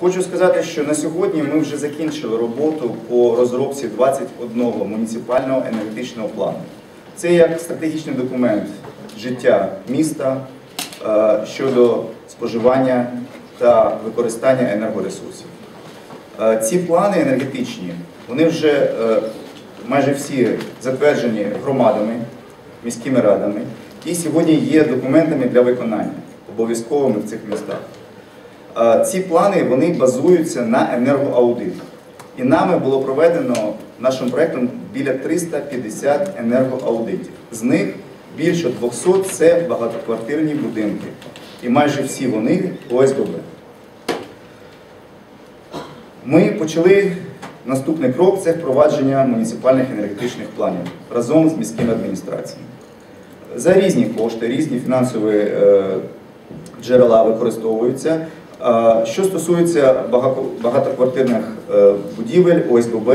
Хочу сказати, що на сьогодні ми вже закінчили роботу по розробці 21 муніципального енергетичного плану. Це як стратегічний документ життя міста е, щодо споживання та використання енергоресурсів. Е, Ці плани енергетичні, вони вже е, майже всі затверджені громадами, міськими радами і сьогодні є документами для виконання обов'язковими в цих містах. Е, Ці плани вони базуються на енергоаудитах. І нами було проведено нашим проєктом біля 350 енергоаудитів. З них більше 200 це багатоквартирні будинки. І майже всі вони ОСББ. Ми почали наступний крок це впровадження муніципальних енергетичних планів разом з міськими адміністраціями. За різні кошти, різні фінансові е, джерела використовуються. Що стосується багатоквартирних е, будівель, ОСББ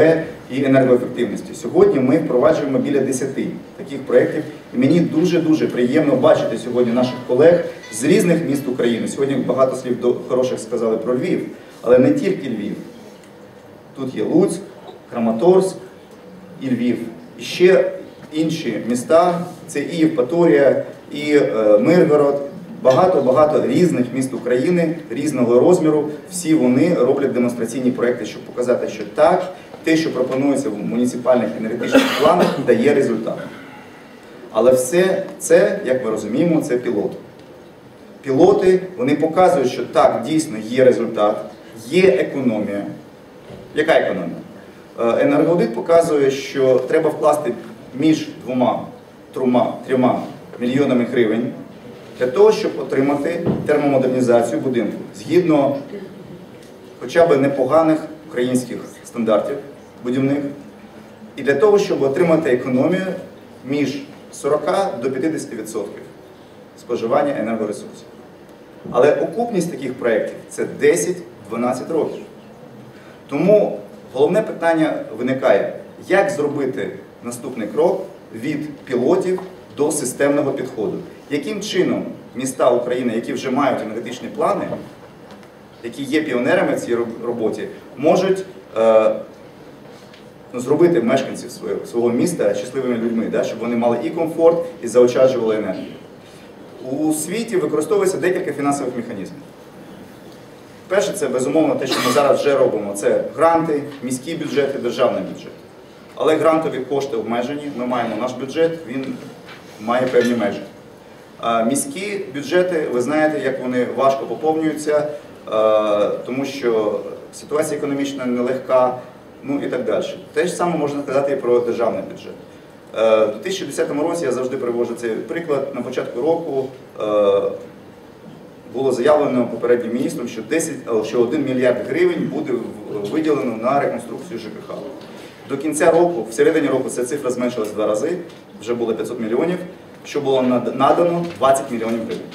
і енергоефективності, сьогодні ми впроваджуємо біля 10 таких проєктів. І мені дуже-дуже приємно бачити сьогодні наших колег з різних міст України. Сьогодні багато слів хороших сказали про Львів, але не тільки Львів. Тут є Луцьк, Краматорськ і Львів. І ще інші міста це і Євпаторія, і е, Миргород. Багато-багато різних міст України, різного розміру. Всі вони роблять демонстраційні проекти, щоб показати, що так, те, що пропонується в муніципальних енергетичних планах, дає результат. Але все це, як ми розуміємо, це пілоти. Пілоти вони показують, що так, дійсно є результат, є економія. Яка економія? Е, Енергоаудит показує, що треба вкласти між двома трума, трьома мільйонами гривень для того, щоб отримати термомодернізацію будинку згідно хоча б непоганих українських стандартів будівних, і для того, щоб отримати економію між 40 до 50% споживання енергоресурсів. Але окупність таких проєктів це 10-12 років. Тому головне питання виникає, як зробити наступний крок від пілотів до системного підходу. Яким чином міста України, які вже мають енергетичні плани, які є піонерами в цій роботі, можуть е, ну, зробити мешканців свого, міста щасливими людьми, щоб вони мали і комфорт, і заощаджували енергію. У світі використовується декілька фінансових механізмів. Перше, це безумовно те, що ми зараз вже робимо. Це гранти, міські бюджети, державний бюджет. Але грантові кошти обмежені. Ми маємо наш бюджет, він має певні межі. Міські бюджети, ви знаєте, як вони важко поповнюються, е, тому що ситуація економічна нелегка, ну і так далі. Те ж саме можна сказати і про державний бюджет. Е, У 2010 році я завжди привожу цей приклад. На початку року е, було заявлено попереднім міністром, що 10, е, що 1 мільярд гривень буде виділено на реконструкцію ЖКХ. До кінця року, в середині року, ця цифра зменшилась в два рази, вже було 500 мільйонів, що було надано 20 мільйонів гривень.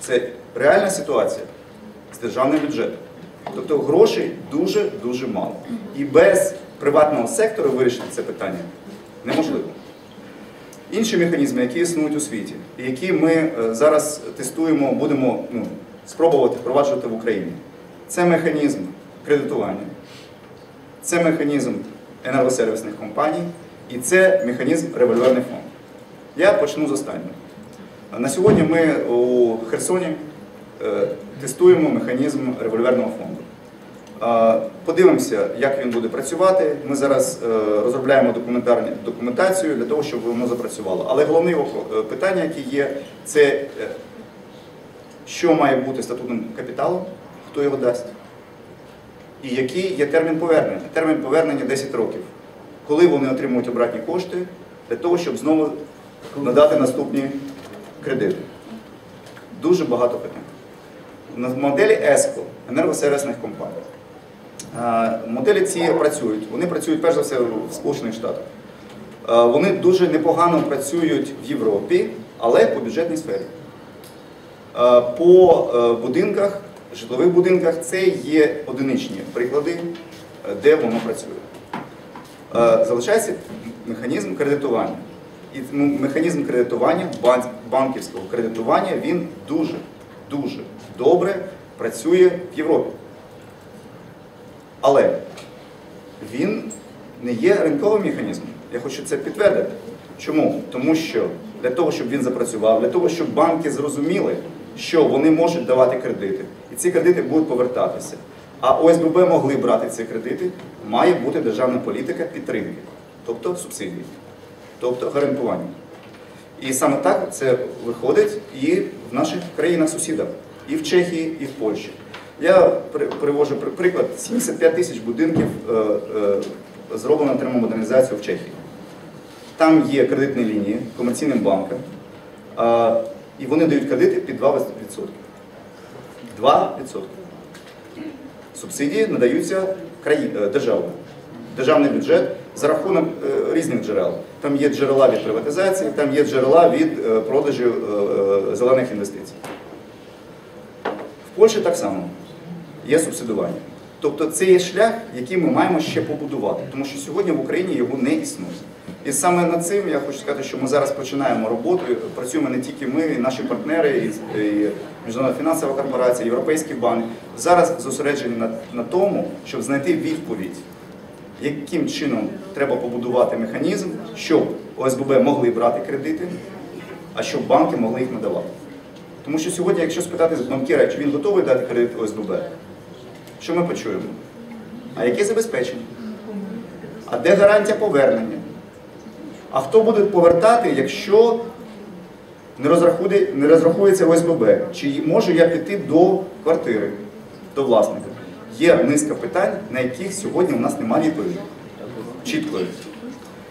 Це реальна ситуація з державним бюджетом. Тобто грошей дуже-дуже мало. І без приватного сектору вирішити це питання неможливо. Інші механізми, які існують у світі, і які ми е, зараз тестуємо, будемо ну, спробувати впроваджувати в Україні, це механізм кредитування, це механізм енергосервісних компаній і це механізм револьверний фонд. Я почну з останнього. На сьогодні ми у Херсоні е, тестуємо механізм револьверного фонду. Подивимося, як він буде працювати. Ми зараз е, розробляємо документацію для того, щоб воно запрацювало. Але головне питання, яке є, це е, що має бути статутним капіталом, хто його дасть, і який є термін повернення. Термін повернення 10 років. Коли вони отримують обратні кошти для того, щоб знову надати наступні кредити. Дуже багато питань. На моделі ESCO, енергосервісних компаній. Моделі ці працюють. Вони працюють перш за все в Сполучених Штатах. Вони дуже непогано працюють в Європі, але по бюджетній сфері. По е, будинках, житлових будинках це є одиничні приклади, е, де воно працює. Е, Залишається механізм кредитування. І ну, механізм кредитування, банківського кредитування, він дуже, дуже добре працює в Європі. Але він не є ринковим механізмом. Я хочу це підтвердити. Чому? Тому що для того, щоб він запрацював, для того, щоб банки зрозуміли, що вони можуть давати кредити, і ці кредити будуть повертатися. А ОСББ могли брати ці кредити, має бути державна політика підтримки, тобто субсидії, тобто гарантування. І саме так це виходить і в наших країнах-сусідах, і в Чехії, і в Польщі. Я привожу приклад: 75 тисяч будинків е, е, зроблено термомодернізацію в Чехії. Там є кредитні лінії комерційним банкам, і вони дають кредити під 2%. 2%. Субсидії надаються е, державою. Державний бюджет за рахунок е, різних джерел. Там є джерела від приватизації, там є джерела від е, продажу е, зелених інвестицій. В Польщі так само є субсидування. Тобто це є шлях, який ми маємо ще побудувати, тому що сьогодні в Україні його не існує. І саме над цим я хочу сказати, що ми зараз починаємо роботу. Працюємо не тільки ми, і наші партнери, і, і Міжнародна фінансова корпорація, Європейський банк. Зараз зосереджені на, на тому, щоб знайти відповідь, яким чином треба побудувати механізм, щоб ОСББ могли брати кредити, а щоб банки могли їх надавати. Тому що сьогодні, якщо спитати банкіра, чи він готовий дати кредит ОСББ, що ми почуємо? А яке забезпечення? А де гарантія повернення? А хто буде повертати, якщо не розрахується ОСББ? Чи можу я піти до квартири, до власника? Є низка питань, на яких сьогодні у нас немає відповіді. Чіткої.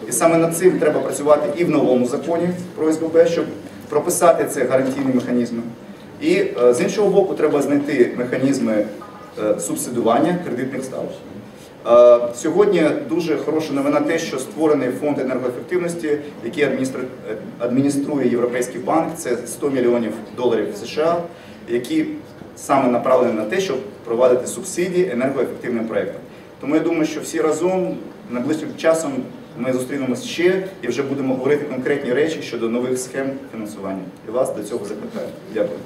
І саме над цим треба працювати і в новому законі про СББ, щоб прописати це гарантійні механізми. І е, з іншого боку, треба знайти механізми е, субсидування кредитних ставок. Е, Сьогодні дуже хороша новина те, що створений фонд енергоефективності, який адмініструє Європейський банк, це 100 мільйонів доларів США, які саме направлені на те, щоб провадити субсидії енергоефективним проектам. Тому я думаю, що всі разом найближчим часом ми зустрінемось ще і вже будемо говорити конкретні речі щодо нових схем фінансування. І вас до цього закликаю. Дякую.